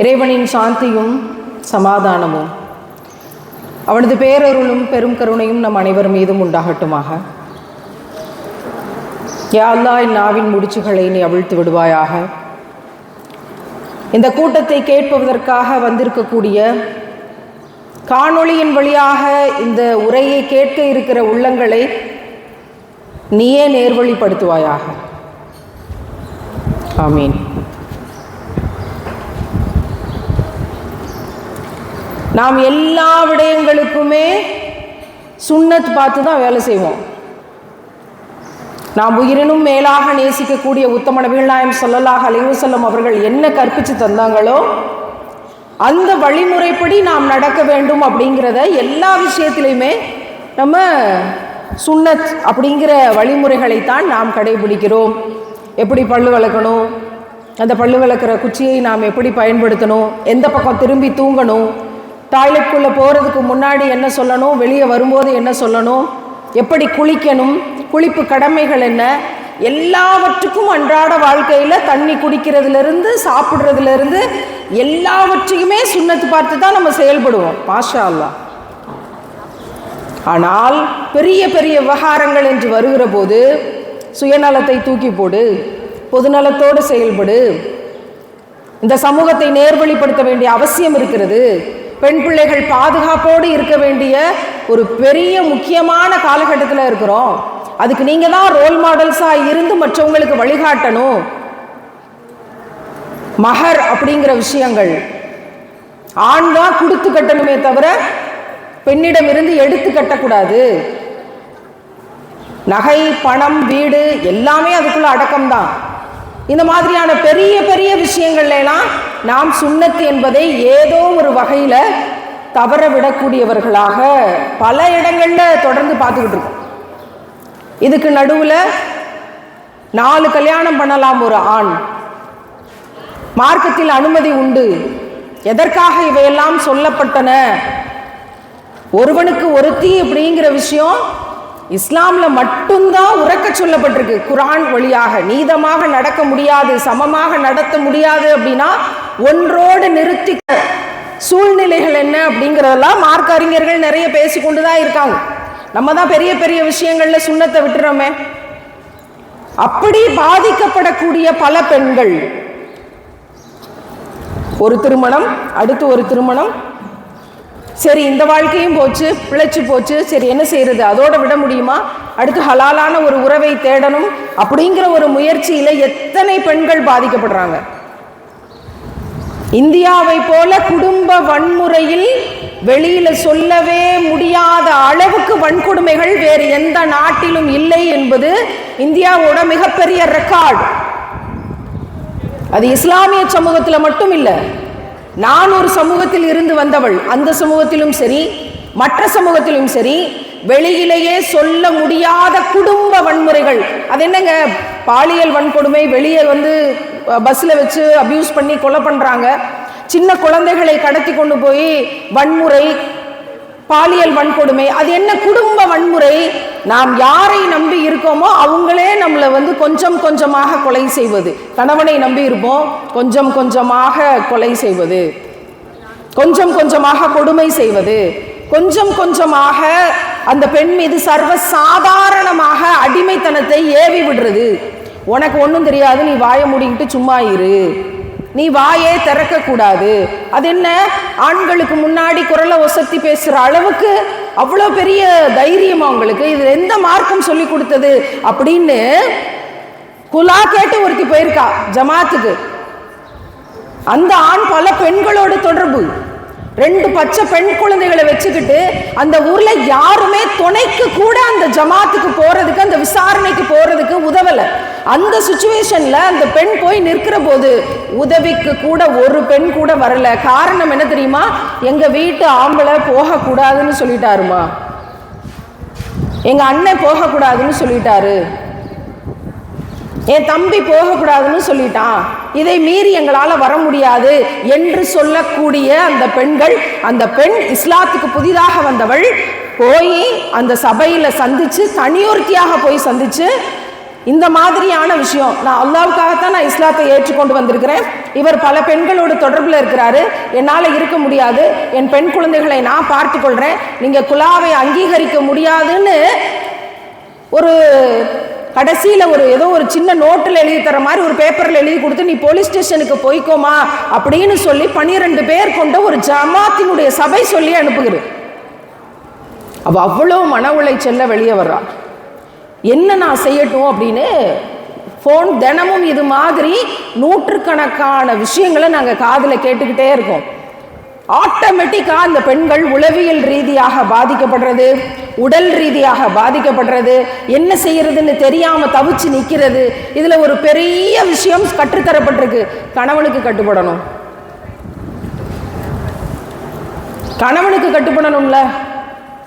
இறைவனின் சாந்தியும் சமாதானமும். அவனது பேரருளும் பெரும் கருணையும் நம் அனைவர் மீதும் உண்டாகட்டுமாக. யா அல்லாஹ் என் நாவின் முடிச்சுகளை நீ அவிழ்த்து விடுவாயாக. இந்த கூட்டத்தை கேட்பதற்காக வந்திருக்கக்கூடிய காணொளியின் வழியாக இந்த உரையை கேட்க இருக்கிற உள்ளங்களை நீயே நேர்வழிப்படுத்துவாயாக. ஆமீன். நாம் எல்லா விடயங்களுக்குமே சுண்ணத் பார்த்து தான் வேலை செய்வோம். நாம் உயிரினும் மேலாக நேசிக்கக்கூடிய உத்தம நபிகள் நாயம் சொல்லலாக அலைவசல்லம் அவர்கள் என்ன கற்பித்து தந்தாங்களோ அந்த வழிமுறைப்படி நாம் நடக்க வேண்டும் அப்படிங்கிறத எல்லா விஷயத்திலையுமே நம்ம சுண்ணத் அப்படிங்கிற வழிமுறைகளைத்தான் நாம் கடைபிடிக்கிறோம். எப்படி பல்லு வளர்க்கணும் அந்த பல்லு வளர்க்குற குச்சியை நாம் எப்படி பயன்படுத்தணும் எந்த பக்கம் திரும்பி தூங்கணும் டாய்லெட்குள்ளே போகிறதுக்கு முன்னாடி என்ன சொல்லணும்? வெளியே வரும்போது என்ன சொல்லணும்? எப்படி குளிக்கணும்? குளிப்பு கடமைகள் என்ன? எல்லாவற்றுக்கும் அன்றாட வாழ்க்கையில் தண்ணி குடிக்கிறதுலேருந்து சாப்பிட்றதுலேருந்து எல்லாவற்றையுமே சுண்ணத்து பார்த்து தான் நம்ம செயல்படுவோம். பாஷா அல்லா ஆனால் பெரிய பெரிய விவகாரங்கள் என்று வருகிற போது சுயநலத்தை தூக்கி போடு பொதுநலத்தோடு செயல்படு. இந்த சமூகத்தை நேர்வழிப்படுத்த வேண்டிய அவசியம் இருக்கிறது. பெண் பிள்ளைகள் பாதுகாப்போடு இருக்க வேண்டிய ஒரு பெரிய முக்கியமான காலகட்டத்தில் இருக்கிறோம். அதுக்கு நீங்கள் தான் ரோல் மாடல்ஸாக இருந்து மற்றவங்களுக்கு வழிகாட்டணும். மகர் அப்படிங்கிற விஷயங்கள். ஆண் தான் கொடுத்து கட்டணுமே தவிர பெண்ணிடம் இருந்து எடுத்து கட்டக்கூடாது. நகை பணம் வீடு எல்லாமே அதுக்குள்ள அடக்கம்தான். இந்த மாதிரியான பெரிய பெரிய விஷயங்கள்லாம் நாம் சுண்ணத்து என்பதை ஏதோ ஒரு வகையில் தவற விடக்கூடியவர்களாக பல இடங்களில் தொடர்ந்து பார்த்துக்கிட்டு இருக்கோம். இதுக்கு நடுவில் நாலு கல்யாணம் பண்ணலாம் ஒரு ஆண். மார்க்கத்தில் அனுமதி உண்டு. எதற்காக இவையெல்லாம் சொல்லப்பட்டன? ஒருவனுக்கு ஒருத்தி அப்படிங்கிற விஷயம் இஸ்லாம்ல மட்டும்தான் உறக்க சொல்லப்பட்டிருக்கு. குரான் வழியாக நீதமாக நடக்க முடியாது சமமாக நடத்த முடியாது அப்படின்னா ஒன்றோடு நிறுத்தி சூழ்நிலைகள் என்ன அப்படிங்கிறதெல்லாம் மார்க்க அறிஞர்கள் நிறைய பேசிக்கொண்டு தான் இருக்காங்க. நம்ம தான் பெரிய பெரிய விஷயங்கள்ல சுண்ணத்தை விட்டுறோமே. அப்படி பாதிக்கப்படக்கூடிய பல பெண்கள். ஒரு திருமணம் அடுத்து ஒரு திருமணம் சரி இந்த வாழ்க்கையும் போச்சு பிழைச்சு போச்சு சரி என்ன செய்யறது அதோட விட முடியுமா? அடுத்து ஹலாலான ஒரு உறவை தேடணும் அப்படிங்கிற ஒரு முயற்சியில எத்தனை பெண்கள் பாதிக்கப்படுறாங்க? இந்தியாவை போல குடும்ப வன்முறையில் வெளியில சொல்லவே முடியாத அளவுக்கு வன்கொடுமைகள் வேறு எந்த நாட்டிலும் இல்லை என்பது இந்தியாவோட மிகப்பெரிய ரெக்கார்டு அது இஸ்லாமிய சமூகத்தில் மட்டும் இல்லை நான் ஒரு சமூகத்தில் இருந்து வந்தவள் அந்த சமூகத்திலும் சரி மற்ற சமூகத்திலும் சரி வெளியிலேயே சொல்ல முடியாத குடும்ப வன்முறைகள். அது என்னங்க? பாலியல் வன்கொடுமை வெளியே வந்து பஸ்ஸில் வச்சு அப்யூஸ் பண்ணி கொலை பண்ணுறாங்க சின்ன குழந்தைகளை கடத்தி கொண்டு போய் வன்முறை பாலியல் வன்கொடுமை அது என்ன குடும்ப வன்முறை? நாம் யாரை நம்பி இருக்கோமோ அவங்களே நம்மளை வந்து கொஞ்சம் கொஞ்சமாக கொலை செய்வது. கணவனை நம்பி இருப்போம் கொஞ்சம் கொஞ்சமாக கொலை செய்வது. கொஞ்சம் கொஞ்சமாக கொடுமை செய்வது. கொஞ்சம் கொஞ்சமாக அந்த பெண் மீது சர்வ சாதாரணமாக அடிமைத்தனத்தை ஏவி விடுறது. உனக்கு ஒன்றும் தெரியாது நீ வாய மூடிக்கிட்டு சும்மா இரு. நீ வாயே திறக்க கூடாது அது என்ன? ஆண்களுக்கு முன்னாடி குரலை ஒசத்தி பேசுகிற அளவுக்கு அவ்வளோ பெரிய தைரியம் அவங்களுக்கு இது எந்த மார்க்கம் சொல்லி கொடுத்தது? அப்படின்னு குலா கேட்டு ஒருத்தி போயிருக்கா ஜமாத்துக்கு. அந்த ஆண் பல பெண்களோட தொடர்பு. ரெண்டு பச்சை பெண் குழந்தைகளை வச்சுக்கிட்டு அந்த ஊர்ல யாருமே துணைக்கு கூட அந்த ஜமாத்துக்கு போறதுக்கு அந்த விசாரணைக்கு போறதுக்கு உதவல. அந்த சுச்சுவேஷன்ல அந்த பெண் போய் நிற்கிற போது உதவிக்கு கூட ஒரு பெண் கூட வரல. காரணம் என்ன தெரியுமா? எங்க வீட்டு ஆம்பளை போகக்கூடாதுன்னு சொல்லிட்டாருமா. எங்க அண்ணன் போகக்கூடாதுன்னு சொல்லிட்டாரு. என் தம்பி போகக்கூடாதுன்னு சொல்லிட்டான். இதை மீறி எங்களால் வர முடியாது என்று சொல்லக்கூடிய அந்த பெண்கள் அந்த பெண் இஸ்லாத்துக்கு புதிதாக வந்தவள் போய் அந்த சபையில் சந்திச்சு தனியொருத்தியாக போய் சந்திச்சு இந்த மாதிரியான விஷயம் நான் அல்லாவுக்காகத்தான் நான் இஸ்லாத்தை ஏற்றுக்கொண்டு வந்திருக்கிறேன். இவர் பல பெண்களோடு தொடர்பில் இருக்கிறாரு. என்னால் இருக்க முடியாது. என் பெண் குழந்தைகளை நான் பார்த்துக்கொள்கிறேன் நீங்கள் குலாவை அங்கீகரிக்க முடியாதுன்னு ஒரு கடைசியில் ஒரு ஏதோ ஒரு சின்ன நோட்டில் எழுதி தர மாதிரி ஒரு பேப்பரில் எழுதி கொடுத்து நீ போலீஸ் ஸ்டேஷனுக்கு போய்க்கோமா? அப்படின்னு சொல்லி பன்னிரெண்டு பேர் கொண்ட ஒரு ஜமாத்தினுடைய சபை சொல்லி அனுப்புகிறது. அவ அவ்வளோ மன உளைச்சல்ல வெளியே வர்றா. என்ன நான் செய்யட்டும்? அப்படின்னு ஃபோன் தினமும் இது மாதிரி நூற்றுக்கணக்கான விஷயங்களை நாங்கள் காதில் கேட்டுக்கிட்டே இருக்கோம். ஆட்டோமேட்டிக்காக அந்த பெண்கள் உளவியல் ரீதியாக பாதிக்கப்படுறது உடல் ரீதியாக பாதிக்கப்படுறது என்ன செய்யறதுன்னு தெரியாம தவிச்சு நிற்கிறது இதில் ஒரு பெரிய விஷயம் கற்றுத்தரப்பட்டிருக்கு. கணவனுக்கு கட்டுப்படணும். கணவனுக்கு கட்டுப்படணும்ல.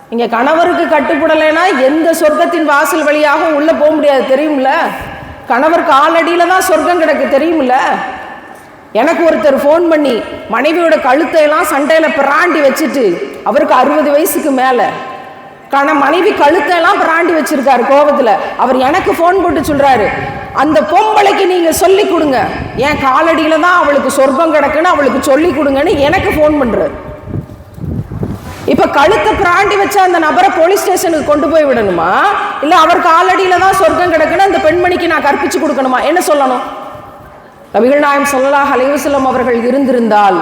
இங்கே கணவருக்கு கட்டுப்படலைன்னா எந்த சொர்க்கத்தின் வாசல் வழியாகவும் உள்ளே போக முடியாது தெரியும்ல? கணவர் காலடியில தான் சொர்க்கம் கிடக்கு தெரியும்ல? எனக்கு ஒருத்தர் ஃபோன் பண்ணி மனைவியோட கழுத்தையெல்லாம் சண்டையில் பிராண்டி வச்சுட்டு அவருக்கு அறுபது வயசுக்கு மேலே. கண மனைவி கழுத்தையெல்லாம் பிராண்டி வச்சிருக்காரு கோபத்தில் அவர் எனக்கு ஃபோன் போட்டு சொல்கிறாரு அந்த பொம்பளைக்கு நீங்கள் சொல்லி கொடுங்க. என் காலடியில் தான் அவளுக்கு சொர்க்கம் கிடக்குன்னு அவளுக்கு சொல்லி கொடுங்கன்னு எனக்கு ஃபோன் பண்ணுறாரு இப்போ கழுத்தை பிராண்டி வச்ச அந்த நபரை போலீஸ் ஸ்டேஷனுக்கு கொண்டு போய் விடணுமா? இல்லை அவர் காலடியில் தான் சொர்க்கம் கிடக்குன்னு அந்த பெண்மணிக்கு நான் கற்பிச்சு கொடுக்கணுமா? என்ன சொல்லணும்? நபிகள் நாயம் சொல்லலாக அலைவசலம் அவர்கள் இருந்திருந்தால்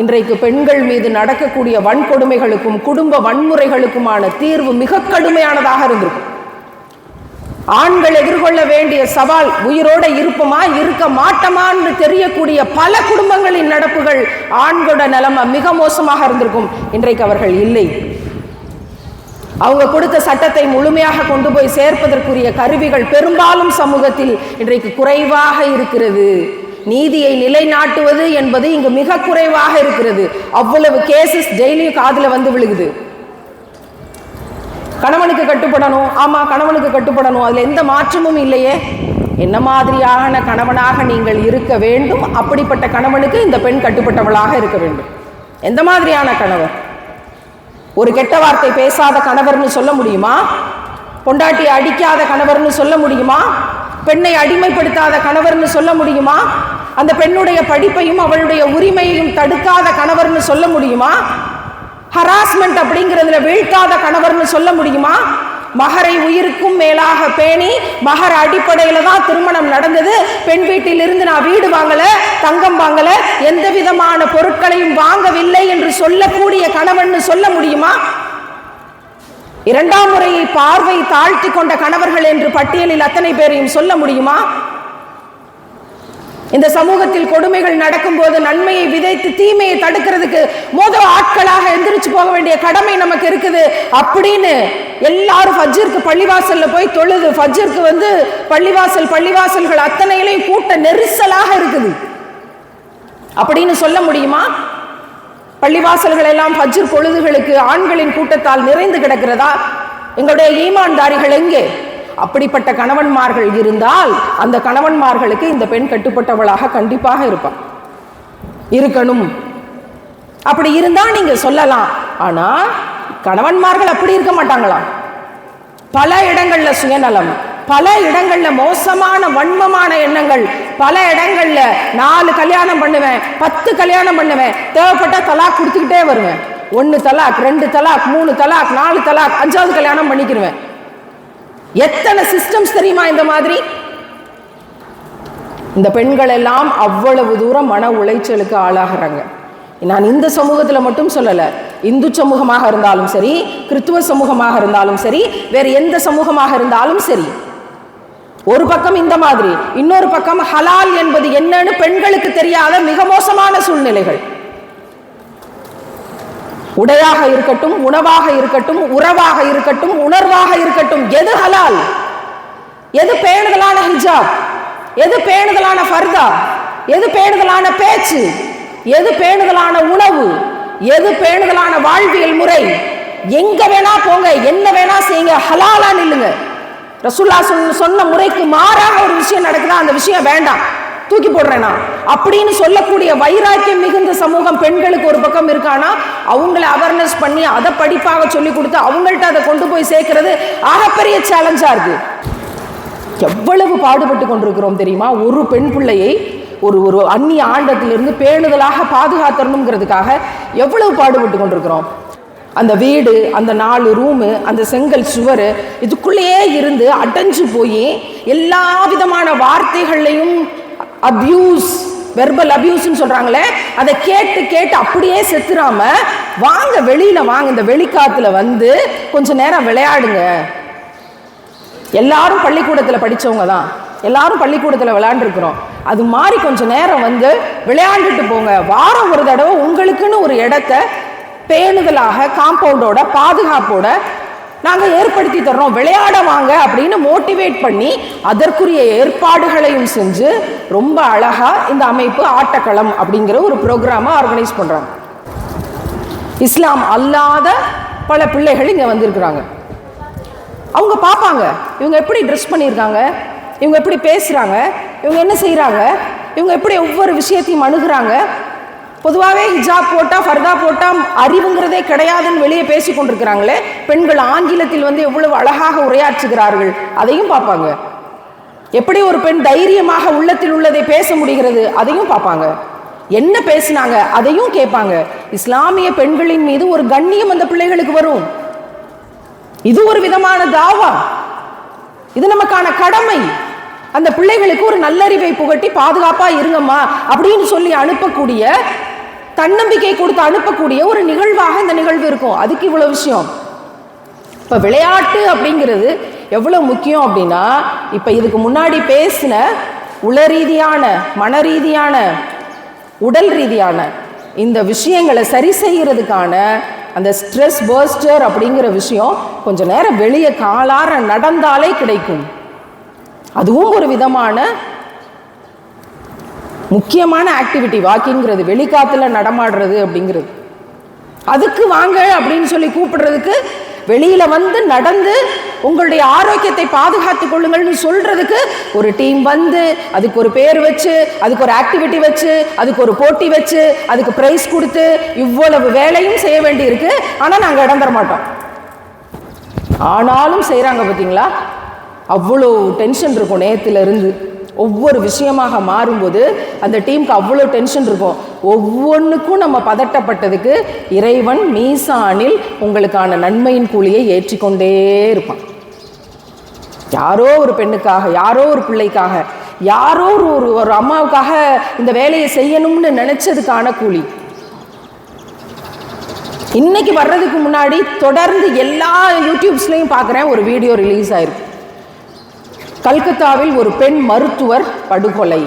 இன்றைக்கு பெண்கள் மீது நடக்கக்கூடிய வன்கொடுமைகளுக்கும் குடும்ப வன்முறைகளுக்குமான தீர்வு மிக கடுமையானதாக இருந்திருக்கும். ஆண்கள் எதிர்கொள்ள வேண்டிய சவால் உயிரோட இருப்போமா இருக்க மாட்டோமான்னு தெரியக்கூடிய பல குடும்பங்களின் நடப்புகள் ஆண்களோட நிலைமை மிக மோசமாக இருந்திருக்கும். இன்றைக்கு அவர்கள் இல்லை. அவங்க கொடுத்த சட்டத்தை முழுமையாக கொண்டு போய் சேர்ப்பதற்குரிய கருவிகள் பெரும்பாலும் சமூகத்தில் இன்றைக்கு குறைவாக இருக்கிறது. நீதியை நிலைநாட்டுவது என்பது இங்கு மிக குறைவாக இருக்கிறது. அவ்வளவு கேசஸ் டெய்லியும் காதில் வந்து விழுகுது. கணவனுக்கு கட்டுப்படணும். ஆமா கணவனுக்கு கட்டுப்படணும். அதுல எந்த மாற்றமும் இல்லையே. என்ன மாதிரியான கணவனாக நீங்கள் இருக்க வேண்டும்? அப்படிப்பட்ட கணவனுக்கு இந்த பெண் கட்டுப்பட்டவளாக இருக்க வேண்டும். எந்த மாதிரியான கணவர்? ஒரு கெட்ட வார்த்தை பேசாத கணவர்னு சொல்ல முடியுமா? பொண்டாட்டியை அடிக்காத கணவர்னு சொல்ல முடியுமா? பெண்ணை அடிமைப்படுத்தாத கணவர்னு சொல்ல முடியுமா? அந்த பெண்ணுடைய படிப்பையும் அவளுடைய உரிமையையும் தடுக்காத கணவர்னு சொல்ல முடியுமா? ஹராஸ்மெண்ட் அப்படிங்கிறதுல வீழ்த்தாத கணவர்னு சொல்ல முடியுமா? மகரை உயிருக்கும் மேலாக பேணி மகர் அடிப்படையில தான் திருமணம் நடந்தது. பெண் வீட்டில் இருந்து நான் வீடு வாங்கல தங்கம் வாங்கல எந்த விதமான பொருட்களையும் வாங்கவில்லை என்று சொல்லக்கூடிய கணவன் சொல்ல முடியுமா? இரண்டாம் முறையை பார்வை தாழ்த்தி கொண்ட கணவர்கள் என்று பட்டியலில் அத்தனை பேரையும் சொல்ல முடியுமா? இந்த சமூகத்தில் கொடுமைகள் நடக்கும்போது நன்மையை விதைத்து தீமையை தடுக்கிறதுக்கு மோத ஆட்களாக எந்திரிச்சு போக வேண்டிய கடமை நமக்கு இருக்குது. அப்படின்னு எல்லாரும் ஃபஜ்ஜிற்கு பள்ளிவாசல்ல போய் தொழுது ஃபஜ்ஜிற்கு வந்து பள்ளிவாசல் பள்ளிவாசல்கள் அத்தனையிலையும் கூட்ட நெரிசலாக இருக்குது. அப்படின்னு சொல்ல முடியுமா? பள்ளிவாசல்கள் எல்லாம் ஃபஜ்ர் பொழுதுகளுக்கு ஆண்களின் கூட்டத்தால் நிறைந்து கிடக்கிறதா? எங்களுடைய ஈமான்தாரிகள் எங்கே? அப்படிப்பட்ட கணவன்மார்கள் இருந்தால் அந்த கணவன்மார்களுக்கு இந்த பெண் கட்டுப்பட்டவளாக கண்டிப்பாக இருப்பான் இருக்கணும். அப்படி இருந்தால் நீங்க சொல்லலாம். ஆனா கணவன்மார்கள் அப்படி இருக்க மாட்டாங்களாம். பல இடங்கள்ல சுயநலம் பல இடங்கள்ல மோசமான வன்மமான எண்ணங்கள். பல இடங்கள்ல நாலு கல்யாணம் பண்ணுவேன் பத்து கல்யாணம் பண்ணுவேன் தேவைப்பட்ட தலாக் கொடுத்துக்கிட்டே வருவேன். ஒன்னு தலாக் ரெண்டு தலாக் மூணு தலாக் நாலு தலாக் அஞ்சாவது கல்யாணம் பண்ணிக்கிருவேன். எத்தனை சிஸ்டம்ஸ் தெரியுமா இந்த மாதிரி? இந்த பெண்கள் எல்லாம் அவ்வளவு தூரம் மன உளைச்சலுக்கு ஆளாகிறாங்க. நான் இந்த சமூகத்தில் மட்டும் சொல்லலை. இந்து சமூகமாக இருந்தாலும் சரி கிறித்துவ சமூகமாக இருந்தாலும் சரி வேறு எந்த சமூகமாக இருந்தாலும் சரி. ஒரு பக்கம் இந்த மாதிரி இன்னொரு பக்கம் ஹலால் என்பது என்னன்னு பெண்களுக்கு தெரியாத மிக மோசமான சூழ்நிலைகள். உடையாக இருக்கட்டும் உணவாக இருக்கட்டும் உறவாக இருக்கட்டும் உணர்வாக இருக்கட்டும் எது ஹலால்? எது பேணுதலான ஹிஜாப்? எது பேணுதலான ஃபர்தா? எது பேணுதலான பேச்சு? எது பேணுதலான உணவு? எது பேணுதலான வாழ்வியல் முறை? எங்க வேணா போங்க என்ன வேணா செய்யுங்க ஹலாலா நில்லுங்க. ரசுல்லா சொன்ன முறைக்கு மாறாக ஒரு விஷயம் நடக்குதா? அந்த விஷயம் வேண்டாம். தூக்கி போடுறேனா? அப்படின்னு சொல்லக்கூடிய வைராக்கியம் மிகுந்த சமூகம் பெண்களுக்கு ஒரு பக்கம் இருக்கானா? அவங்கள அவேர்னஸ் பண்ணி அதை படிப்பாக சொல்லி கொடுத்து அவங்கள்ட்ட அதை கொண்டு போய் சேர்க்கறது ஆகப்பெரிய சேலஞ்சா இருக்கு. எவ்வளவு பாடுபட்டு கொண்டிருக்கிறோம் தெரியுமா? ஒரு பெண் பிள்ளையை ஒரு ஒரு அந்நிய ஆண்டத்திலிருந்து பேணுதலாக பாதுகாத்தரணுங்கிறதுக்காக எவ்வளவு பாடுபட்டு கொண்டிருக்கிறோம்? அந்த வீடு அந்த நாலு ரூமு அந்த செங்கல் சுவர் இதுக்குள்ளேயே இருந்து அடைஞ்சு போய் எல்லா விதமான வார்த்தைகள்லையும் அபியூஸ் வெர்பல் அபியூஸ்னு சொல்றாங்களே அதை கேட்டு கேட்டு அப்படியே செத்துறாம வாங்க வெளியில வாங்க இந்த வெளிக்காத்துல வந்து கொஞ்ச நேரம் விளையாடுங்க. எல்லாரும் பள்ளிக்கூடத்தில் படிச்சவங்க தான். எல்லாரும் பள்ளிக்கூடத்தில் விளையாண்டுருக்குறோம். அது மாதிரி கொஞ்சம் நேரம் வந்து விளையாண்டுட்டு போங்க. வாரம் ஒரு தடவை உங்களுக்குன்னு ஒரு இடத்த பேணுதலாக காம்பவுண்டோட பாதுகாப்போட நாங்கள் ஏற்படுத்தி தர்றோம். விளையாட வாங்க அப்படின்னு மோட்டிவேட் பண்ணி அதற்குரிய ஏற்பாடுகளையும் செஞ்சு ரொம்ப அழகாக இந்த அமைப்பு ஆட்டக்களம் அப்படிங்கிற ஒரு ப்ரோக்ராமை ஆர்கனைஸ் பண்ணுறாங்க இஸ்லாம் அல்லாத பல பிள்ளைகள் இங்கே வந்திருக்கிறாங்க. அவங்க பார்ப்பாங்க. இவங்க எப்படி ட்ரெஸ் பண்ணியிருக்காங்க? இவங்க எப்படி பேசுகிறாங்க இவங்க என்ன செய்கிறாங்க இவங்க எப்படி ஒவ்வொரு விஷயத்தையும் அணுகிறாங்க? பொதுவாகவே ஹிஜாப் போட்டால் ஃபர்தா போட்டால் அறிவுங்கிறதே கிடையாதுன்னு வெளியே பேசி கொண்டிருக்கிறாங்களே. பெண்கள் ஆங்கிலத்தில் வந்து எவ்வளவு அழகாக உரையாற்றுகிறார்கள் அதையும் பார்ப்பாங்க. எப்படி ஒரு பெண் தைரியமாக உள்ளத்தில் உள்ளதை பேச முடிகிறது அதையும் பார்ப்பாங்க. என்ன பேசினாங்க அதையும் கேட்பாங்க. இஸ்லாமிய பெண்களின் மீது ஒரு கண்ணியம் அந்த பிள்ளைகளுக்கு வரும். இது ஒரு விதமான தாவா. இது நமக்கான கடமை. அந்த பிள்ளைகளுக்கு ஒரு நல்லறிவை புகட்டி பாதுகாப்பா இருங்கம்மா அப்படின்னு சொல்லி அனுப்பக்கூடிய தன்னம்பிக்கை கொடுத்து அனுப்பக்கூடிய ஒரு நிகழ்வாக இந்த நிகழ்வு இருக்கும். அதுக்கு இவ்வளோ விஷயம். இப்போ விளையாட்டு அப்படிங்கிறது எவ்வளோ முக்கியம் அப்படின்னா இப்போ இதுக்கு முன்னாடி பேசின உள ரீதியான மன ரீதியான உடல் ரீதியான இந்த விஷயங்களை சரி செய்கிறதுக்கான அந்த ஸ்ட்ரெஸ் பர்ஸ்டர் அப்படிங்கிற விஷயம் கொஞ்ச நேரம் வெளியே காலார நடந்தாலே கிடைக்கும். அதுவும் ஒரு விதமான முக்கியமான ஆக்டிவிட்டி வாக்கிங்கிறது வெளிக்காத்தில் நடமாடுறது அப்படிங்கிறது. அதுக்கு வாங்க அப்படின்னு சொல்லி கூப்பிடுறதுக்கு வெளியில் வந்து நடந்து உங்களுடைய ஆரோக்கியத்தை பாதுகாத்து கொள்ளுங்கள்னு சொல்கிறதுக்கு ஒரு டீம் வந்து அதுக்கு ஒரு பேர் வச்சு அதுக்கு ஒரு ஆக்டிவிட்டி வச்சு அதுக்கு ஒரு போட்டி வச்சு அதுக்கு ப்ரைஸ் கொடுத்து இவ்வளவு வேலையும் செய்ய வேண்டியிருக்கு. ஆனால் நாங்கள் இடம் தர மாட்டோம். ஆனாலும் செய்கிறாங்க பார்த்தீங்களா அவ்வளோ டென்ஷன் இருக்கும் நேத்துல இருந்து. ஒவ்வொரு விஷயமாக மாறும்போது அந்த டீமுக்கு அவ்வளோ டென்ஷன் இருக்கும். ஒவ்வொன்றுக்கும் நம்ம பதட்டப்பட்டதுக்கு இறைவன் மீசானில் உங்களுக்கான நன்மையின் கூலியை ஏற்றிக்கொண்டே இருப்பான். யாரோ ஒரு பெண்ணுக்காக யாரோ ஒரு பிள்ளைக்காக யாரோ ஒரு ஒரு ஒரு அம்மாவுக்காக இந்த வேலையை செய்யணும்னு நினைச்சதுக்கான கூலி. இன்னைக்கு வர்றதுக்கு முன்னாடி தொடர்ந்து எல்லா யூடியூப்ஸ்லையும் பார்க்குறேன் ஒரு வீடியோ ரிலீஸ் ஆயிருக்கு. கல்கத்தாவில் ஒரு பெண் மருத்துவர் படுகொலை.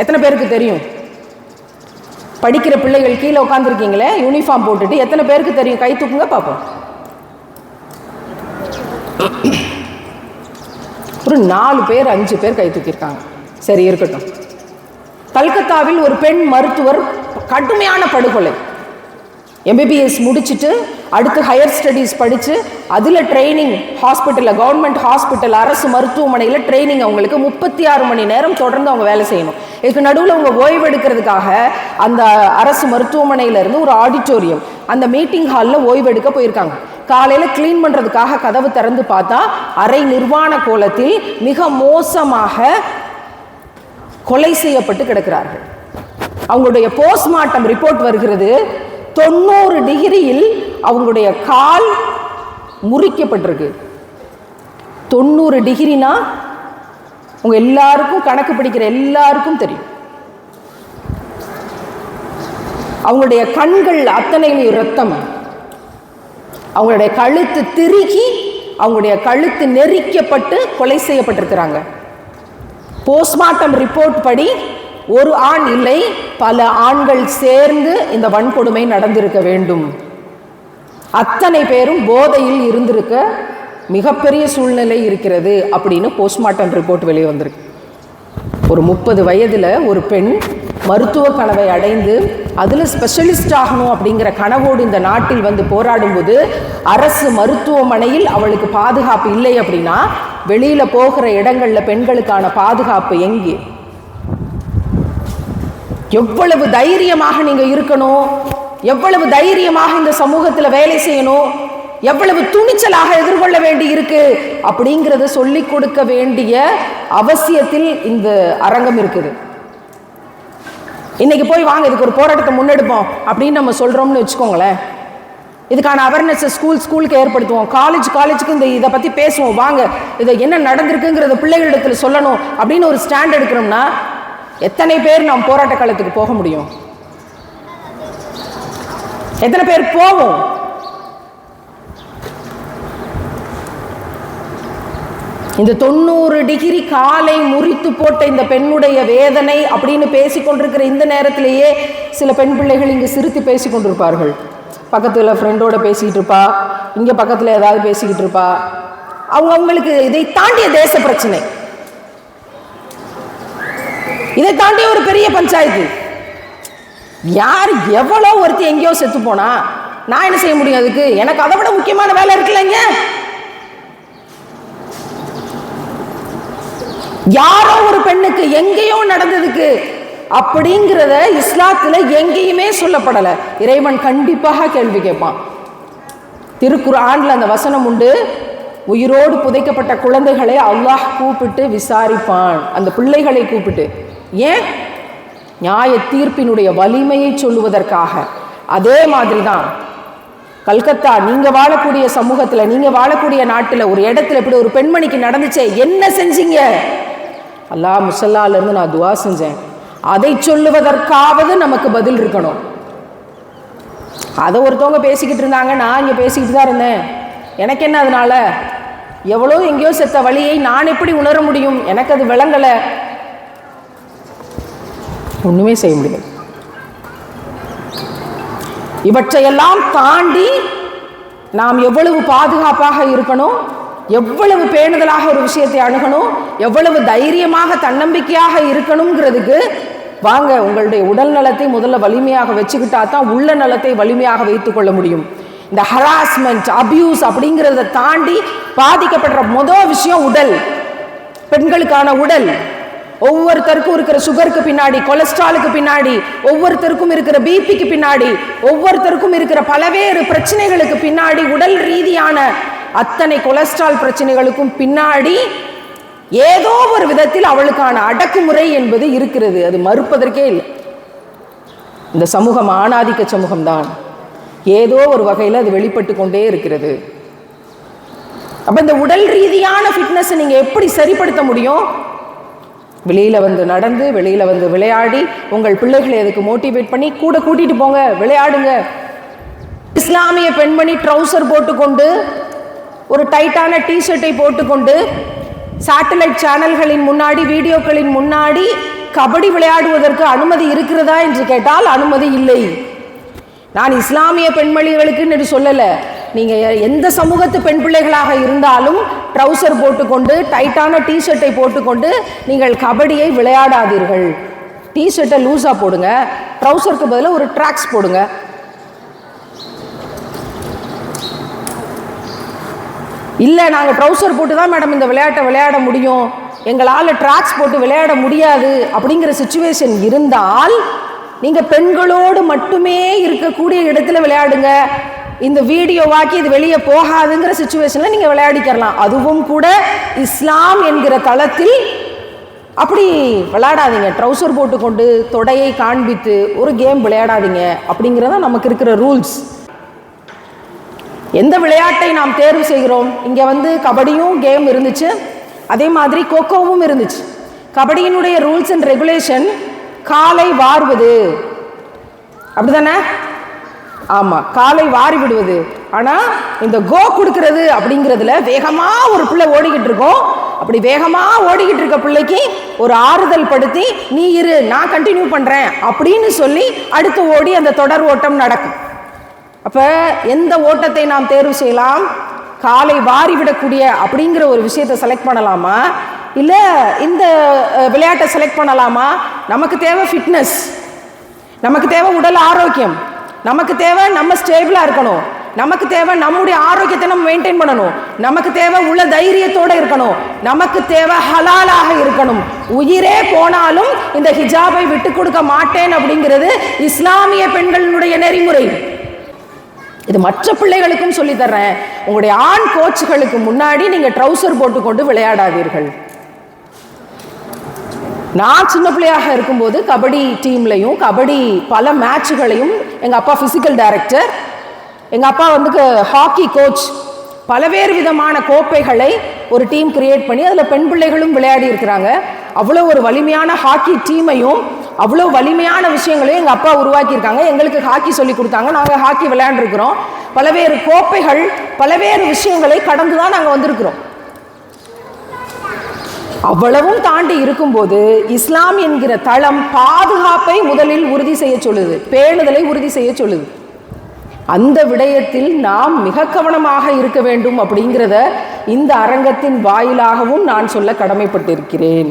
எத்தனை பேருக்கு தெரியும்? படிக்கிற பிள்ளைகள் கீழே உட்காந்துருக்கீங்களே யூனிஃபார்ம் போட்டுட்டு எத்தனை பேருக்கு தெரியும்? கை தூக்குங்க பார்ப்போம். ஒரு நாலு பேர் அஞ்சு பேர் கை தூக்கியிருக்காங்க. சரி இருக்கட்டும். கல்கத்தாவில் ஒரு பெண் மருத்துவர் கடுமையான படுகொலை. எம்பிபிஎஸ் முடிச்சுட்டு அடுத்து ஹையர் ஸ்டடீஸ் படித்து அதில் ட்ரைனிங் ஹாஸ்பிட்டலில் கவர்மெண்ட் ஹாஸ்பிட்டல் அரசு மருத்துவமனையில் ட்ரைனிங் அவங்களுக்கு முப்பத்தி ஆறு மணி நேரம் தொடர்ந்து அவங்க வேலை செய்யணும். இதுக்கு நடுவில் அவங்க ஓய்வு எடுக்கிறதுக்காக அந்த அரசு மருத்துவமனையிலேருந்து ஒரு ஆடிட்டோரியம் அந்த மீட்டிங் ஹாலில் ஓய்வு எடுக்க போயிருக்காங்க. காலையில் க்ளீன் பண்ணுறதுக்காக கதவு திறந்து பார்த்தா அரை நிர்வாண கோலத்தில் மிக மோசமாக கொலை செய்யப்பட்டு கிடக்கிறார்கள். அவங்களுடைய போஸ்ட்மார்ட்டம் ரிப்போர்ட் வருகிறது. தொண்ணூறு டிகிரியில் அவங்களுடைய கால் முறிக்கப்பட்டிருக்கு. தொண்ணூறு டிகிரினா உங்கள் எல்லாருக்கும் கணக்கு படிக்கிற எல்லாருக்கும் தெரியும். அவங்களுடைய கண்கள் அத்தனை ரத்தம் அவங்களுடைய கழுத்து திருகி அவங்களுடைய கழுத்து நெரிக்கப்பட்டு கொலை செய்யப்பட்டிருக்கிறாங்க. போஸ்ட்மார்ட்டம் ரிப்போர்ட் படி ஒரு ஆண் இல்லை பல ஆண்கள் சேர்ந்து இந்த வன்கொடுமை நடந்திருக்க வேண்டும். அத்தனை பேரும் போதையில் இருந்திருக்க மிகப்பெரிய சூழ்நிலை இருக்கிறது அப்படின்னு போஸ்ட்மார்ட்டம் ரிப்போர்ட் வெளியே வந்திருக்கு. ஒரு முப்பது வயதில் ஒரு பெண் மருத்துவ கனவை அடைந்து அதில் ஸ்பெஷலிஸ்ட் ஆகணும் அப்படிங்கிற கனவோடு இந்த நாட்டில் வந்து போராடும்போது அரசு மருத்துவமனையில் அவளுக்கு பாதுகாப்பு இல்லை அப்படின்னா வெளியில் போகிற இடங்களில் பெண்களுக்கான பாதுகாப்பு எங்கே? எவ்வளவு தைரியமாக நீங்க இருக்கணும்? எவ்வளவு தைரியமாக இந்த சமூகத்தில் வேலை செய்யணும்? எவ்வளவு துணிச்சலாக எதிர்கொள்ள வேண்டி இருக்கு? அப்படிங்கிறத சொல்லி கொடுக்க வேண்டிய அவசியத்தில் இந்த அரங்கம் இருக்குது. இன்னைக்கு போய் வாங்க இதுக்கு ஒரு போராட்டத்தை முன்னெடுப்போம் அப்படின்னு நம்ம சொல்றோம்னு வச்சுக்கோங்களேன். இதுக்கான அவேர்னஸ் ஸ்கூல் ஸ்கூலுக்கு ஏற்படுத்துவோம். காலேஜ் காலேஜுக்கு இந்த இதை பற்றி பேசுவோம். வாங்க இதை என்ன நடந்திருக்குங்கிறத பிள்ளைகளிடத்தில் சொல்லணும் அப்படின்னு ஒரு ஸ்டாண்ட் எடுக்கிறோம்னா எத்தனை பேர் நாம் போராட்ட காலத்துக்கு போக முடியும்? எத்தனை பேர் போவோம்? இந்த தொண்ணூறு டிகிரி காலை முறித்து போட்ட இந்த பெண்ணுடைய வேதனை அப்படின்னு பேசிக்கொண்டிருக்கிற இந்த நேரத்திலேயே சில பெண் பிள்ளைகள் இங்கே சிரித்து பேசிக்கொண்டிருப்பார்கள் பக்கத்தில் ஃப்ரெண்டோட பேசிக்கிட்டு இருப்பா. இங்கே பக்கத்தில் ஏதாவது பேசிக்கிட்டு இருப்பா. அவங்க அவங்களுக்கு இதை தாண்டிய தேச பிரச்சனை. இதை தாண்டி ஒரு பெரிய பஞ்சாயத்து. யார் எவ்வளோ ஒருத்தி எங்கேயோ செத்து போனா நான் என்ன செய்ய முடியும் அதுக்கு? எனக்கு அதை விட முக்கியமான வேலை இருக்குல்லங்க யாரோ ஒரு பெண்ணுக்கு எங்கேயோ நடந்ததுக்கு அப்படிங்கிறத இஸ்லாத்துல எங்கேயுமே சொல்லப்படலை. இறைவன் கண்டிப்பாக கேள்வி கேட்பான். திருக்குறானில் அந்த வசனம் உண்டு உயிரோடு புதைக்கப்பட்ட குழந்தைகளை அல்லாஹ் கூப்பிட்டு விசாரிப்பான். அந்த பிள்ளைகளை கூப்பிட்டு. ஏன்? நியாய தீர்ப்பினுடைய வலிமையை சொல்லுவதற்காக. அதே மாதிரி தான் கல்கத்தா நீங்க வாழக்கூடிய சமூகத்துல நீங்க வாழக்கூடிய நாட்டில் ஒரு இடத்துல இப்படி ஒரு பெண்மணிக்கு நடந்துச்சே என்ன செஞ்சீங்க? அல்லாஹ் முசல்லாலேருந்து நான் துவா செஞ்சேன். அதை சொல்லுவதற்காவது நமக்கு பதில் இருக்கணும். அதை ஒருத்தவங்க பேசிக்கிட்டு இருந்தாங்க நான் இங்கே பேசிக்கிட்டு தான் இருந்தேன். எனக்கு என்ன அதனால? எவ்வளோ எங்கேயோ செத்த வழியை நான் எப்படி உணர முடியும்? எனக்கு அது விளங்கலை. ஒன்றுமே செய்ய முடியாது. இவற்றையெல்லாம் தாண்டி நாம் எவ்வளவு பாதுகாப்பாக இருக்கணும் எவ்வளவு பேணுதலாக ஒரு விஷயத்தை அணுகணும் எவ்வளவு தைரியமாக தன்னம்பிக்கையாக இருக்கணுங்கிறதுக்கு வாங்க உங்களுடைய உடல் நலத்தை முதல்ல வலிமையாக வச்சுக்கிட்டா தான் உள்ள நலத்தை வலிமையாக வைத்துக் கொள்ள முடியும். இந்த ஹராஸ்மெண்ட் அபியூஸ் அப்படிங்கிறத தாண்டி பாதிக்கப்படுற மொதல் விஷயம் உடல். பெண்களுக்கான உடல். ஒவ்வொருத்தருக்கும் இருக்கிற சுகருக்கு பின்னாடி கொலஸ்ட்ராலுக்கு பின்னாடி ஒவ்வொருத்தருக்கும் இருக்கிற பிபிக்கு பின்னாடி ஒவ்வொருத்தருக்கும் இருக்கிற பலவேறு பிரச்சனைகளுக்கு பின்னாடி உடல் ரீதியான அத்தனை கொலஸ்ட்ரால் பிரச்சனைகளுக்கும் பின்னாடி ஏதோ ஒரு விதத்தில் அவளுக்கான அடக்குமுறை என்பது இருக்கிறது. அது மறுப்பதற்கே இல்லை. இந்த சமூகம் ஆணாதிக்க சமூகம்தான். ஏதோ ஒரு வகையில் அது வெளிப்பட்டு கொண்டே இருக்கிறது. அப்போ இந்த உடல் ரீதியான ஃபிட்னஸை நீங்கள் எப்படி சரிப்படுத்த முடியும்? வெளியில் வந்து நடந்து வெளியில் வந்து விளையாடி உங்கள் பிள்ளைகளை அதுக்கு மோட்டிவேட் பண்ணி கூட கூட்டிட்டு போங்க விளையாடுங்க. இஸ்லாமிய பெண்மணி ட்ரௌசர் போட்டுக்கொண்டு ஒரு டைட்டான டிஷர்ட்டை போட்டுக்கொண்டு சேட்டலைட் சேனல்களின் முன்னாடி வீடியோக்களின் முன்னாடி கபடி விளையாடுவதற்கு அனுமதி இருக்கிறதா என்று கேட்டால் அனுமதி இல்லை. நான் இஸ்லாமிய பெண்மணிகளுக்குன்னு சொல்லலை. நீங்கள் எந்த சமூகத்து பெண் பிள்ளைகளாக இருந்தாலும் ட்ரௌசர் போட்டுக்கொண்டு டைட்டான டிஷர்ட்டை போட்டுக்கொண்டு நீங்கள் கபடியை விளையாடாதீர்கள். டிஷர்ட்டை லூஸாக போடுங்க. ட்ரௌசருக்கு பதிலாக ஒரு ட்ராக்ஸ் போடுங்க. இல்லை நாங்கள் ட்ரௌசர் போட்டு தான் மேடம் இந்த விளையாட்டை விளையாட முடியும். எங்களால் ட்ராக்ஸ் போட்டு விளையாட முடியாது அப்படிங்கிற சுச்சுவேஷன் இருந்தால் நீங்கள் பெண்களோடு மட்டுமே இருக்கக்கூடிய இடத்துல விளையாடுங்க. இந்த வீடியோ வாக்கி இது வெளியே போகாதுங்கிற சுச்சுவேஷனில் நீங்கள் விளையாடிக்கிறலாம். அதுவும் கூட இஸ்லாம் என்கிற தளத்தில் அப்படி விளையாடாதீங்க. ட்ரௌசர் போட்டுக்கொண்டு தொடையை காண்பித்து ஒரு கேம் விளையாடாதீங்க அப்படிங்கிறதா நமக்கு இருக்கிற ரூல்ஸ் எந்த விளையாட்டை நாம் தேர்வு செய்கிறோம்? இங்கே வந்து கபடியும் கேம் இருந்துச்சு. அதே மாதிரி கோகோவும் இருந்துச்சு. கபடியினுடைய ரூல்ஸ் அண்ட் ரெகுலேஷன் காலை வார்வது. அப்படிதானே ஆமாம் காலை வாரி விடுவது. ஆனால் இந்த கோ கொடுக்கறது அப்படிங்கிறதுல வேகமாக ஒரு பிள்ளை ஓடிக்கிட்டு இருக்கோம். அப்படி வேகமாக ஓடிக்கிட்டு இருக்க பிள்ளைக்கு ஒரு ஆறுதல் படுத்தி நீ இரு நான் கண்டினியூ பண்ணுறேன் அப்படின்னு சொல்லி அடுத்து ஓடி அந்த தொடர் ஓட்டம் நடக்கும். அப்போ எந்த ஓட்டத்தை நாம் தேர்வு செய்யலாம்? காலை வாரி விடக்கூடிய அப்படிங்கிற ஒரு விஷயத்தை செலக்ட் பண்ணலாமா? இல்லை இந்த விளையாட்டை செலக்ட் பண்ணலாமா? நமக்கு தேவை ஃபிட்னஸ் நமக்கு தேவை உடல் ஆரோக்கியம். நமக்கு தேவை நம்ம ஸ்டேபிளாக இருக்கணும். நமக்கு தேவை நம்முடைய ஆரோக்கியத்தை நம்ம மெயின்டைன் பண்ணணும். நமக்கு தேவை உள்ள தைரியத்தோடு இருக்கணும். நமக்கு தேவை ஹலாலாக இருக்கணும். உயிரே போனாலும் இந்த ஹிஜாபை விட்டு கொடுக்க மாட்டேன் அப்படிங்கிறது இஸ்லாமிய பெண்களினுடைய நெறிமுறை. இது மற்ற பிள்ளைகளுக்கும் சொல்லித் தர்றேன். உங்களுடைய ஆண் கோச்சுகளுக்கு முன்னாடி நீங்க ட்ரௌசர் போட்டுக்கொண்டு விளையாடாதீர்கள். நான் சின்ன பிள்ளையாக இருக்கும்போது கபடி டீம்லையும் கபடி பல மேட்சுகளையும் எங்கள் அப்பா ஃபிசிக்கல் டைரக்டர் எங்கள் அப்பா வந்து ஹாக்கி கோச் பலவேறு விதமான கோப்பைகளை ஒரு டீம் கிரியேட் பண்ணி அதில் பெண் பிள்ளைகளும் விளையாடி இருக்கிறாங்க. அவ்வளோ ஒரு வலிமையான ஹாக்கி டீமையும் அவ்வளோ வலிமையான விஷயங்களையும் எங்கள் அப்பா உருவாக்கியிருக்காங்க எங்களுக்கு ஹாக்கி சொல்லி கொடுத்தாங்க. நாங்கள் ஹாக்கி விளையாண்டுருக்கிறோம். பலவேறு கோப்பைகள் பலவேறு விஷயங்களை கடந்து தான் நாங்கள் வந்திருக்கிறோம். அவ்வளவும் தாண்டி இருக்கும்போது இஸ்லாம் என்கிற தளம் பாதுகாப்பை முதலில் உறுதி செய்ய சொல்லுது பேணுதலை உறுதி செய்ய சொல்லுது. அந்த விடயத்தில் நாம் மிக கவனமாக இருக்க வேண்டும் அப்படிங்கிறத இந்த அரங்கத்தின் வாயிலாகவும் நான் சொல்ல கடமைப்பட்டிருக்கிறேன்.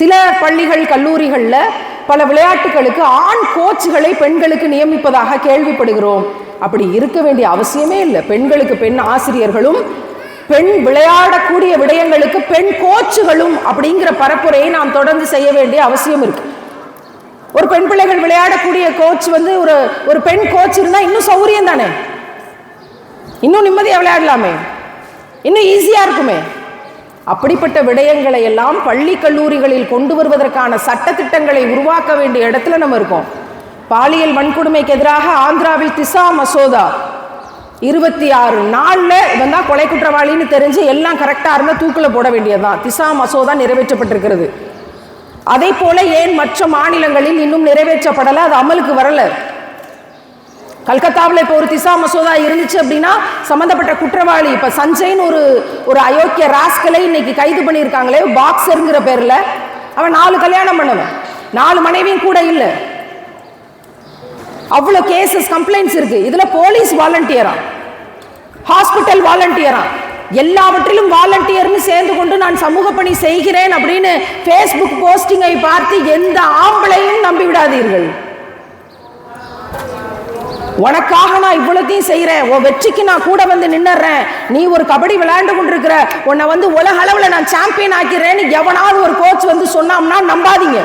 சில பள்ளிகள் கல்லூரிகளில் பல விளையாட்டுகளுக்கு ஆண் கோச்சுகளை பெண்களுக்கு நியமிப்பதாக கேள்விப்படுகிறோம். அப்படி இருக்க வேண்டிய அவசியமே இல்லை. பெண்களுக்கு பெண் ஆசிரியர்களும் பெண் விளையாடக்கூடிய விடயங்களுக்கு பெண் கோச்சுகளும் அப்படிங்கிற பரப்புரையை நாம் தொடர்ந்து செய்ய வேண்டிய அவசியம் இருக்கு. ஒரு பெண் பிள்ளைகள் விளையாடக்கூடிய கோச் வந்து ஒரு ஒரு பெண் கோச் இருந்தா இன்னும் சௌரியம் தானே? இன்னும் நிம்மதியா விளையாடலாமே? இன்னும் ஈஸியா இருக்குமே? அப்படிப்பட்ட விடயங்களை எல்லாம் பள்ளி கல்லூரிகளில் கொண்டு வருவதற்கான சட்டத்திட்டங்களை உருவாக்க வேண்டிய இடத்துல நம்ம இருக்கோம். பாலியல் வன்கொடுமைக்கு எதிராக ஆந்திராவில் திசா மசோதா. இருபத்தி ஆறு நாளில் இவன் தான் கொலை குற்றவாளின்னு தெரிஞ்சு எல்லாம் கரெக்டாக இருந்தால் தூக்கில் போட வேண்டியதுதான். திசா மசோதா நிறைவேற்றப்பட்டிருக்கிறது. அதே போல ஏன் மற்ற மாநிலங்களில் இன்னும் நிறைவேற்றப்படலை? அது அமலுக்கு வரலை. கல்கத்தாவில் இப்போ ஒரு திசா மசோதா இருந்துச்சு அப்படின்னா சம்மந்தப்பட்ட குற்றவாளி இப்போ சஞ்சய்னு ஒரு ஒரு அயோக்கிய ராஸ்கலை இன்னைக்கு கைது பண்ணியிருக்காங்களே பாக்ஸருங்கிற பேரில் அவன் நாலு கல்யாணம் பண்ணவன். நாலு மனைவியும் கூட இல்லை. அவ்வளோ கேசஸ் கம்ப்ளைண்ட்ஸ் இருக்கு. இதில் போலீஸ் வாலண்டியரா ஹாஸ்பிட்டல் வாலண்டியரா எல்லாவற்றிலும் வாலண்டியர்னு சேர்ந்து கொண்டு நான் சமூக பணி செய்கிறேன் அப்படின்னு ஃபேஸ்புக் போஸ்டிங்கை பார்த்து எந்த ஆம்பளையும் நம்பி விடாதீர்கள். உனக்காக நான் இவ்வளோத்தையும் செய்கிறேன் உன் வெற்றிக்கு நான் கூட வந்து நின்னுறேன் நீ ஒரு கபடி விளையாண்டு கொண்டிருக்கிற. உன்னை வந்து உலக அளவில் நான் சாம்பியன் ஆக்கிறேன்னு எவனாவது ஒரு கோச் வந்து சொன்னோம்னா நம்பாதீங்க.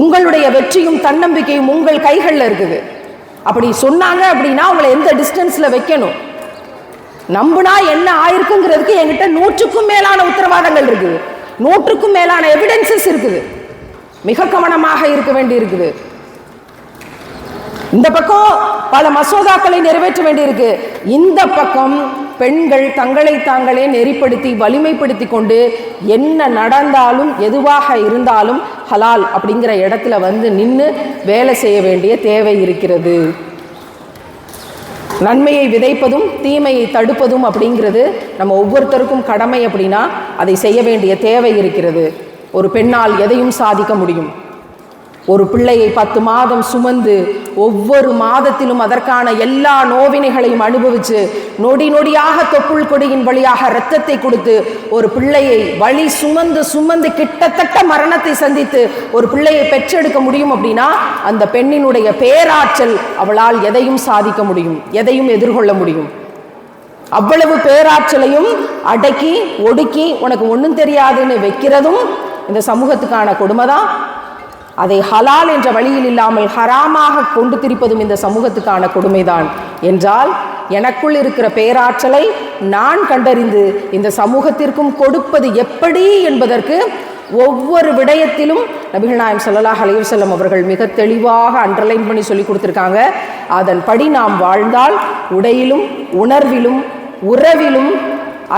உங்களுடைய வெற்றியும் தன்னம்பிக்கையும் உங்கள் கைகளில் இருக்குது. அப்படி சொன்னாங்க அப்படின்னா உங்களை எந்த டிஸ்டன்ஸில் வைக்கணும்? நம்புனா என்ன ஆயிருக்குங்கிறதுக்கு என்கிட்ட நூற்றுக்கும் மேலான உத்தரவாதங்கள் இருக்குது. நூற்றுக்கும் மேலான எவிடன்சஸ் இருக்குது. மிக கவனமாக இருக்க வேண்டி இருக்குது. இந்த பக்கம் பல மசோதாக்களை நிறைவேற்ற வேண்டியிருக்கு இந்த பக்கம் பெண்கள் தங்களை தாங்களே நெறிப்படுத்தி வலிமைப்படுத்தி கொண்டு என்ன நடந்தாலும் எதுவாக இருந்தாலும் ஹலால் அப்படிங்கிற இடத்துல வந்து நின்று வேலை செய்ய வேண்டிய தேவை இருக்கிறது. நன்மையை விதைப்பதும் தீமையை தடுப்பதும் அப்படிங்கிறது நம்ம ஒவ்வொருத்தருக்கும் கடமை அப்படின்னா அதை செய்ய வேண்டிய தேவை இருக்கிறது. ஒரு பெண்ணால் எதையும் சாதிக்க முடியும். ஒரு பிள்ளையை பத்து மாதம் சுமந்து ஒவ்வொரு மாதத்திலும் அதற்கான எல்லா நோவினைகளையும் அனுபவித்து நொடி நொடியாக தொப்புள் கொடியின் வழியாக இரத்தத்தை கொடுத்து ஒரு பிள்ளையை வழி சுமந்து சுமந்து கிட்டத்தட்ட மரணத்தை சந்தித்து ஒரு பிள்ளையை பெற்றெடுக்க முடியும் அப்படின்னா அந்த பெண்ணினுடைய பேராற்றல் அவளால் எதையும் சாதிக்க முடியும் எதையும் எதிர்கொள்ள முடியும். அவ்வளவு பேராற்றலையும் அடக்கி ஒடுக்கி உனக்கு ஒன்றும் தெரியாதுன்னு வைக்கிறதும் இந்த சமூகத்துக்கான கொடுமை தான் அதை ஹலால் என்ற வழியில் இல்லாமல் ஹராமாக கொண்டு திரிப்பதும் இந்த சமூகத்துக்கான கொடுமைதான். என்றால் எனக்குள் இருக்கிற பேராற்றலை நான் கண்டறிந்து இந்த சமூகத்திற்கும் கொடுப்பது எப்படி என்பதற்கு ஒவ்வொரு விடயத்திலும் நபிகள் நாயம் சல்லாஹ் அலைஹி அவர்கள் மிக தெளிவாக அண்டர்லைன் பண்ணி சொல்லி கொடுத்துருக்காங்க. அதன்படி நாம் வாழ்ந்தால் உடையிலும் உணர்விலும் உறவிலும்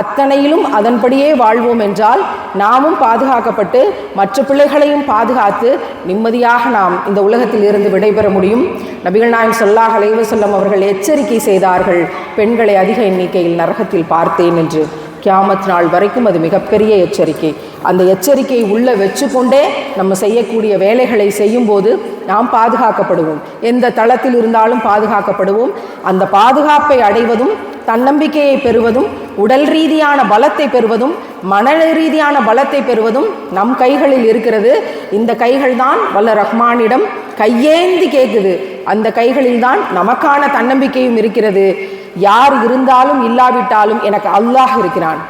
அத்தனையிலும் அதன்படியே வாழ்வோம் என்றால் நாமும் பாதுகாக்கப்பட்டு மற்ற பிள்ளைகளையும் பாதுகாத்து நிம்மதியாக நாம் இந்த உலகத்தில் இருந்து விடைபெற முடியும். நபிகள் நாயம் ஸல்லல்லாஹு அலைஹி அவர்கள் எச்சரிக்கை செய்தார்கள் பெண்களை அதிக எண்ணிக்கையில் நரகத்தில் பார்த்தேன் என்று. கியாமத் நாள் வரைக்கும் அது மிகப்பெரிய எச்சரிக்கை. அந்த எச்சரிக்கை உள்ளே வச்சுக்கொண்டே நம்ம செய்யக்கூடிய வேலைகளை செய்யும்போது நாம் பாதுகாக்கப்படுவோம். எந்த தளத்தில் இருந்தாலும் பாதுகாக்கப்படுவோம். அந்த பாதுகாப்பை அடைவதும் தன்னம்பிக்கையை பெறுவதும் உடல் ரீதியான பலத்தை பெறுவதும் மன ரீதியான பலத்தை பெறுவதும் நம் கைகளில் இருக்கிறது. இந்த கைகள் தான் வல்ல ரஹ்மானிடம் கையேந்தி கேட்குது. அந்த கைகளில் தான் நமக்கான தன்னம்பிக்கையும் இருக்கிறது. யார் இருந்தாலும் இல்லாவிட்டாலும் எனக்கு அல்லாஹ் இருக்கிறான்.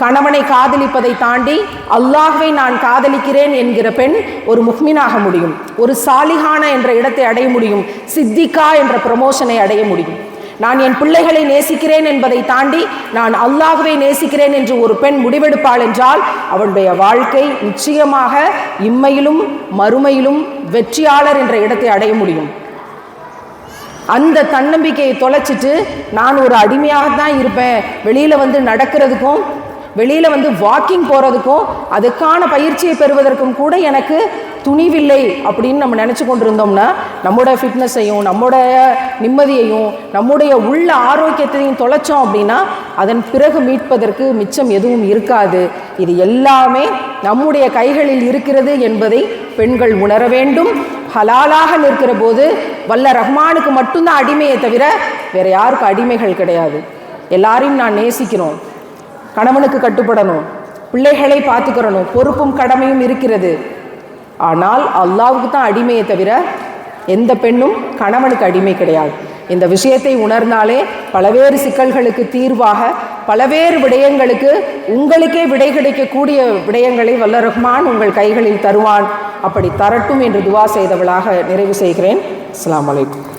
கணவனை காதலிப்பதை தாண்டி அல்லாஹ்வை நான் காதலிக்கிறேன் என்கிற பெண் ஒரு முஹ்மினாக முடியும். ஒரு சாலிஹான என்ற இடத்தை அடைய முடியும். சித்திகா என்ற ப்ரமோஷனை அடைய முடியும். நான் என் பிள்ளைகளை நேசிக்கிறேன் என்பதை தாண்டி நான் அல்லாஹ்வை நேசிக்கிறேன் என்று ஒரு பெண் முடிவெடுப்பாள் என்றால் அவளுடைய வாழ்க்கை நிச்சயமாக இம்மையிலும் மறுமையிலும் வெற்றியாளர் என்ற இடத்தை அடைய முடியும். அந்த தன்னம்பிக்கையை தொலைச்சிட்டு நான் ஒரு அடிமையாக தான் இருப்பேன். வெளியில் வந்து நடக்கிறதுக்கும் வெளியில் வந்து வாக்கிங் போகிறதுக்கும் அதுக்கான பயிற்சியை பெறுவதற்கும் கூட எனக்கு துணிவில்லை அப்படின்னு நம்ம நினச்சி கொண்டிருந்தோம்னா நம்மளோட ஃபிட்னஸையும் நம்முடைய நிம்மதியையும் நம்முடைய உள்ள ஆரோக்கியத்தையும் தொலைச்சோம் அப்படின்னா அதன் பிறகு மீட்பதற்கு மிச்சம் எதுவும் இருக்காது. இது எல்லாமே நம்முடைய கைகளில் இருக்கிறது என்பதை பெண்கள் உணர வேண்டும். ஹலாலாக நிற்கிற போது வல்ல ரஹ்மானுக்கு மட்டும்தான் அடிமையை தவிர வேற யாருக்கும் அடிமைகள் கிடையாது. எல்லாரையும் நான் நேசிக்கிறோம். கணவனுக்கு கட்டுப்படணும். பிள்ளைகளை பார்த்துக்கிறணும். பொறுப்பும் கடமையும் இருக்கிறது. ஆனால் அல்லாவுக்கு தான் அடிமையை தவிர எந்த பெண்ணும் கணவனுக்கு அடிமை கிடையாது. இந்த விஷயத்தை உணர்ந்தாலே பலவேறு சிக்கல்களுக்கு தீர்வாக பலவேறு விடயங்களுக்கு உங்களுக்கே விடை கிடைக்கக்கூடிய விடயங்களை வல்ல ரஹ்மான் உங்கள் கைகளில் தருவான். அப்படி தரட்டும் என்று துவா செய்தவளாக நிறைவு செய்கிறேன். அஸ்லாம் வலைக்கம்